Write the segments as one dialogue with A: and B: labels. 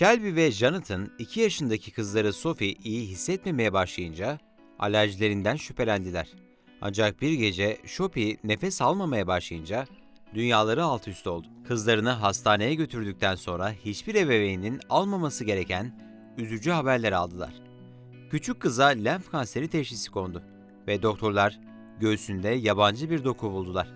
A: Shelby ve Jonathan 2 yaşındaki kızları Sophie iyi hissetmemeye başlayınca alerjilerinden şüphelendiler. Ancak bir gece Sophie nefes almamaya başlayınca dünyaları alt üst oldu. Kızlarını hastaneye götürdükten sonra hiçbir ebeveynin almaması gereken üzücü haberler aldılar. Küçük kıza lenf kanseri teşhisi kondu ve doktorlar göğsünde yabancı bir doku buldular.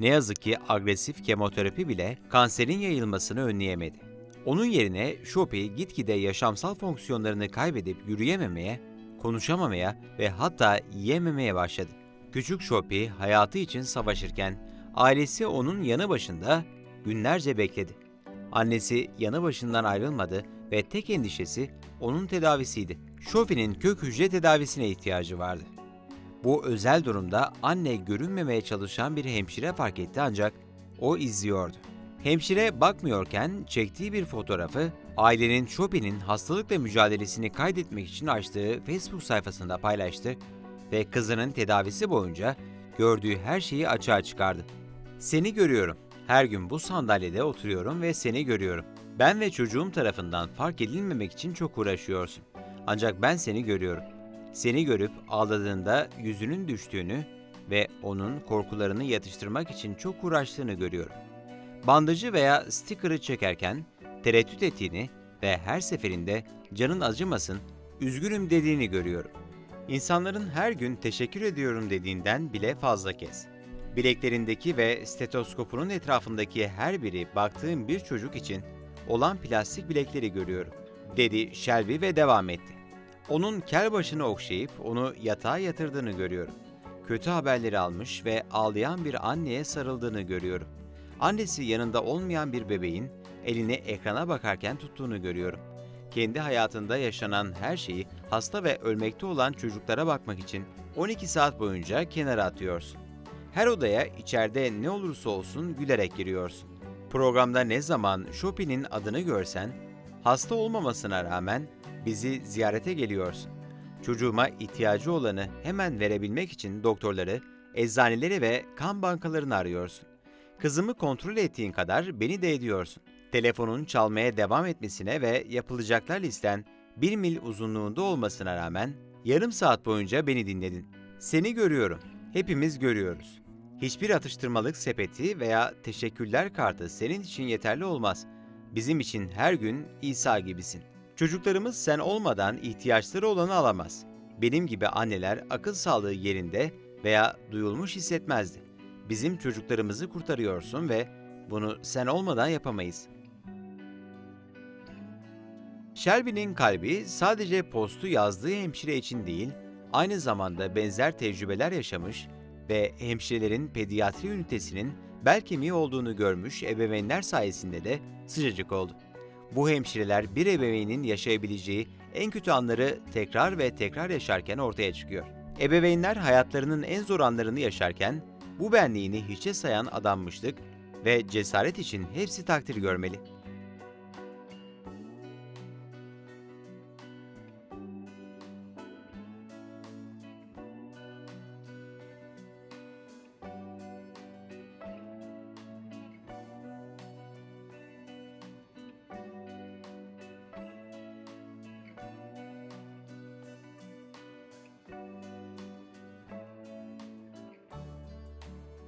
A: Ne yazık ki agresif kemoterapi bile kanserin yayılmasını önleyemedi. Onun yerine Shopi gitgide yaşamsal fonksiyonlarını kaybedip yürüyememeye, konuşamamaya ve hatta yiyememeye başladı. Küçük Shopi hayatı için savaşırken ailesi onun yanı başında günlerce bekledi. Annesi yanı başından ayrılmadı ve tek endişesi onun tedavisiydi. Shofi'nin kök hücre tedavisine ihtiyacı vardı. Bu özel durumda anne görünmemeye çalışan bir hemşire fark etti ancak o izliyordu. Hemşire bakmıyorken çektiği bir fotoğrafı ailenin Shopi'nin hastalıkla mücadelesini kaydetmek için açtığı Facebook sayfasında paylaştı ve kızının tedavisi boyunca gördüğü her şeyi açığa çıkardı. Seni görüyorum. Her gün bu sandalyede oturuyorum ve seni görüyorum. Ben ve çocuğum tarafından fark edilmemek için çok uğraşıyorsun. Ancak ben seni görüyorum. Seni görüp ağladığında yüzünün düştüğünü ve onun korkularını yatıştırmak için çok uğraştığını görüyorum. Bandajı veya sticker'ı çekerken tereddüt ettiğini ve her seferinde canın acımasın, üzgünüm dediğini görüyorum. İnsanların her gün teşekkür ediyorum dediğinden bile fazla kez. Bileklerindeki ve stetoskopunun etrafındaki her biri baktığım bir çocuk için olan plastik bilekleri görüyorum, dedi Shelby ve devam etti. Onun kel başını okşayıp onu yatağa yatırdığını görüyorum. Kötü haberleri almış ve ağlayan bir anneye sarıldığını görüyorum. Annesi yanında olmayan bir bebeğin elini ekrana bakarken tuttuğunu görüyorum. Kendi hayatında yaşanan her şeyi hasta ve ölmekte olan çocuklara bakmak için 12 saat boyunca kenara atıyorsun. Her odaya içeride ne olursa olsun gülerek giriyorsun. Programda ne zaman Shopi'nin adını görsen, hasta olmamasına rağmen bizi ziyarete geliyorsun. Çocuğuma ihtiyacı olanı hemen verebilmek için doktorları, eczaneleri ve kan bankalarını arıyorsun. Kızımı kontrol ettiğin kadar beni de ediyorsun. Telefonun çalmaya devam etmesine ve yapılacaklar listen bir mil uzunluğunda olmasına rağmen yarım saat boyunca beni dinledin. Seni görüyorum. Hepimiz görüyoruz. Hiçbir atıştırmalık sepeti veya teşekkürler kartı senin için yeterli olmaz. Bizim için her gün İsa gibisin. Çocuklarımız sen olmadan ihtiyaçları olanı alamaz. Benim gibi anneler akıl sağlığı yerinde veya duyulmuş hissetmezdi. Bizim çocuklarımızı kurtarıyorsun ve bunu sen olmadan yapamayız. Shelby'nin kalbi sadece postu yazdığı hemşire için değil, aynı zamanda benzer tecrübeler yaşamış ve hemşirelerin pediatri ünitesinin bel kemiği olduğunu görmüş ebeveynler sayesinde de sıcacık oldu. Bu hemşireler bir ebeveynin yaşayabileceği en kötü anları tekrar ve tekrar yaşarken ortaya çıkıyor. Ebeveynler hayatlarının en zor anlarını yaşarken bu benliğini hiçe sayan adanmışlık ve cesaret için hepsi takdir görmeli.